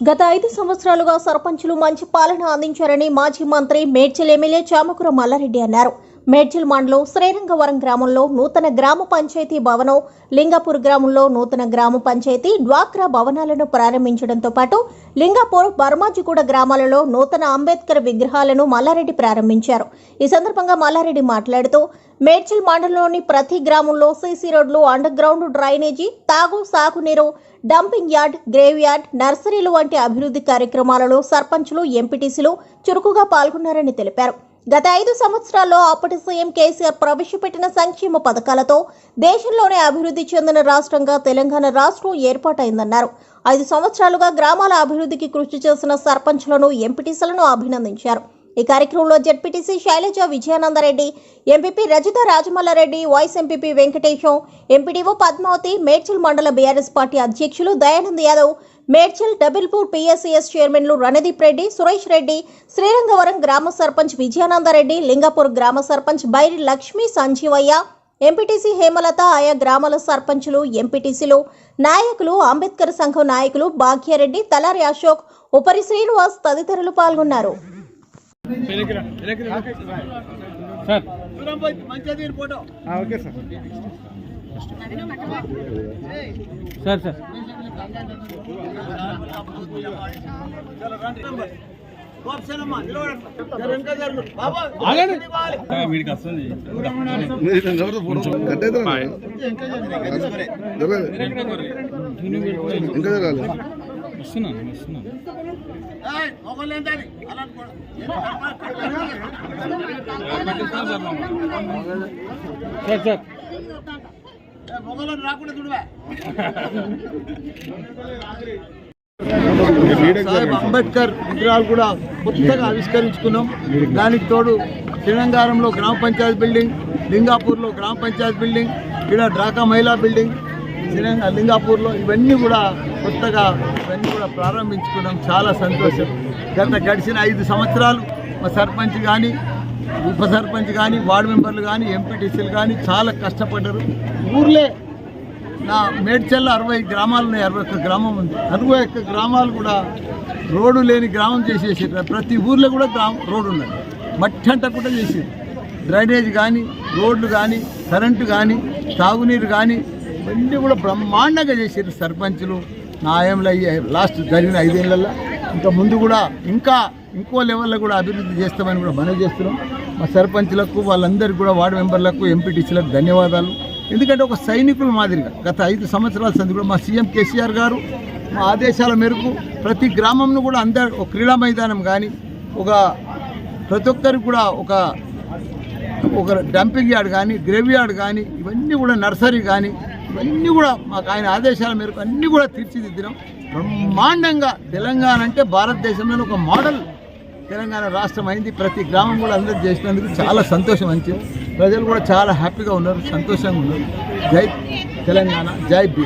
గత ఐదు సంవత్సరాలుగా సర్పంచులు మంచి పాలన అందించారని మాజీ మంత్రి మేడ్చల్ ఎమ్మెల్యే చామకుర మల్లారెడ్డి అన్నారు. మేడ్చల్ మండలం శ్రీరంగవరం గ్రామంలో నూతన గ్రామ పంచాయతీ భవనం లింగాపూర్ గ్రామంలో నూతన గ్రామ పంచాయతీ డ్వాక్రా భవనాలను ప్రారంభించడంతో పాటు లింగాపూర్ బర్మాజిగూడ గ్రామాలలో నూతన అంబేద్కర్ విగ్రహాలను మల్లారెడ్డి ప్రారంభించారు. ఈ సందర్భంగా మల్లారెడ్డి మాట్లాడుతూ మేడ్చల్ మండలంలోని ప్రతి గ్రామంలో సీసీ రోడ్లు అండర్ గ్రౌండ్ డ్రైనేజీ తాగు సాగునీరు డంపింగ్ యార్డ్ గ్రేవ్ యార్డ్ నర్సరీలు వంటి అభివృద్ధి కార్యక్రమాలలో సర్పంచులు ఎంపీటీసీలు చురుకుగా పాల్గొన్నారని తెలిపారు. గత ఐదు సంవత్సరాల్లో అప్పటి సీఎం కేసీఆర్ ప్రవేశపెట్టిన సంక్షేమ పథకాలతో దేశంలోనే అభివృద్ధి చెందిన రాష్ట్రంగా తెలంగాణ రాష్ట్రం ఏర్పాటైందన్నారు. ఐదు సంవత్సరాలుగా గ్రామాల అభివృద్ధికి కృషి చేసిన సర్పంచ్లను ఎంపీటీసీలను అభినందించారు. ఈ కార్యక్రమంలో ZPTC Shailaja Vijayanandareddy MPP Rajitha Rajamallareddy vice MPP Venkatesham MPDO Padmavathi Medchal మండల బీఆర్ఎస్ పార్టీ అధ్యక్షులు దయానంద్ యాదవ్ మేడ్చల్ డబిల్పూర్ పిఎస్సిఎస్ చైర్మన్లు రణదీప్ రెడ్డి సురేష్ రెడ్డి శ్రీరంగవరం గ్రామ సర్పంచ్ విజయానందరెడ్డి లింగపూర్ గ్రామ సర్పంచ్ బైరి లక్ష్మీ సంజీవయ్య ఎంపీటీసీ హేమలత ఆయా గ్రామాల సర్పంచులు ఎంపీటీసీలు నాయకులు అంబేద్కర్ సంఘం నాయకులు భాగ్యారెడ్డి తలారి అశోక్ ఉపరి శ్రీనివాస్ తదితరులు పాల్గొన్నారు. సార్. ఆ, ఓకే సార్. Sir sir. వీడికి వస్తుంది ఇంకా జరగాలి. వస్తున్నాను వస్తున్నాను. సార్ సార్ సాహెబ్ అంబేద్కర్ విగ్రహాలు కూడా కొత్తగా ఆవిష్కరించుకున్నాం. దానికి తోడు శ్రీరంగారంలో గ్రామ పంచాయతీ బిల్డింగ్ లింగాపూర్లో గ్రామ పంచాయతీ బిల్డింగ్ ఇక్కడ డ్రాకా మహిళా బిల్డింగ్ శ్రీరంగ లింగాపూర్లో ఇవన్నీ కూడా కొత్తగా ఇవన్నీ కూడా ప్రారంభించుకున్నాం. చాలా సంతోషం. గత గడిచిన ఐదు సంవత్సరాలు మా సర్పంచ్ కానీ ఉప సర్పంచ్ కానీ వార్డు మెంబర్లు కానీ ఎంపీటీసీలు కానీ చాలా కష్టపడ్డారు. ఊర్లే నా మేడ్చల్లో అరవై గ్రామాలు ఉన్నాయి. అరవై ఒక్క గ్రామం ఉంది. అరవై ఒక్క గ్రామాలు కూడా రోడ్డు లేని గ్రామం చేసేసి ప్రతి ఊర్లో కూడా గ్రామం రోడ్డు ఉన్నది. మట్టి అంటకుండా చేసేది డ్రైనేజ్ కానీ రోడ్లు కానీ కరెంటు కానీ తాగునీరు కానీ ఇవన్నీ కూడా బ్రహ్మాండంగా చేసారు సర్పంచులు. న్యాయంలో లాస్ట్ జరిగిన ఐదేళ్ళలో. ఇంకా ముందు కూడా ఇంకా ఇంకో లెవెల్లో కూడా అభివృద్ధి చేస్తామని కూడా మనవి చేస్తున్నాం. మా సర్పంచ్లకు వాళ్ళందరికీ కూడా వార్డు మెంబర్లకు ఎంపీటీసీలకు ధన్యవాదాలు. ఎందుకంటే ఒక సైనికుల మాదిరిగా గత ఐదు సంవత్సరాల సంది కూడా మా సీఎం కేసీఆర్ గారు మా ఆదేశాల మేరకు ప్రతి గ్రామంను కూడా అందరు ఒక క్రీడా మైదానం కానీ ఒక ప్రతి ఒక్కరికి కూడా ఒక ఒక డంపింగ్ యార్డ్ కానీ గ్రేవ్ యార్డ్ కానీ ఇవన్నీ కూడా నర్సరీ కానీ ఇవన్నీ కూడా మాకు ఆయన ఆదేశాల మేరకు అన్నీ కూడా తీర్చిదిద్దినాం. బ్రహ్మాండంగా తెలంగాణ అంటే భారతదేశంలోని ఒక మోడల్. తెలంగాణ రాష్ట్రం అయింది. ప్రతి గ్రామం కూడా అందరూ చేసినందుకు చాలా సంతోషం అనిపించింది. ప్రజలు కూడా చాలా హ్యాపీగా ఉన్నారు సంతోషంగా ఉన్నారు. జై తెలంగాణ జై బీ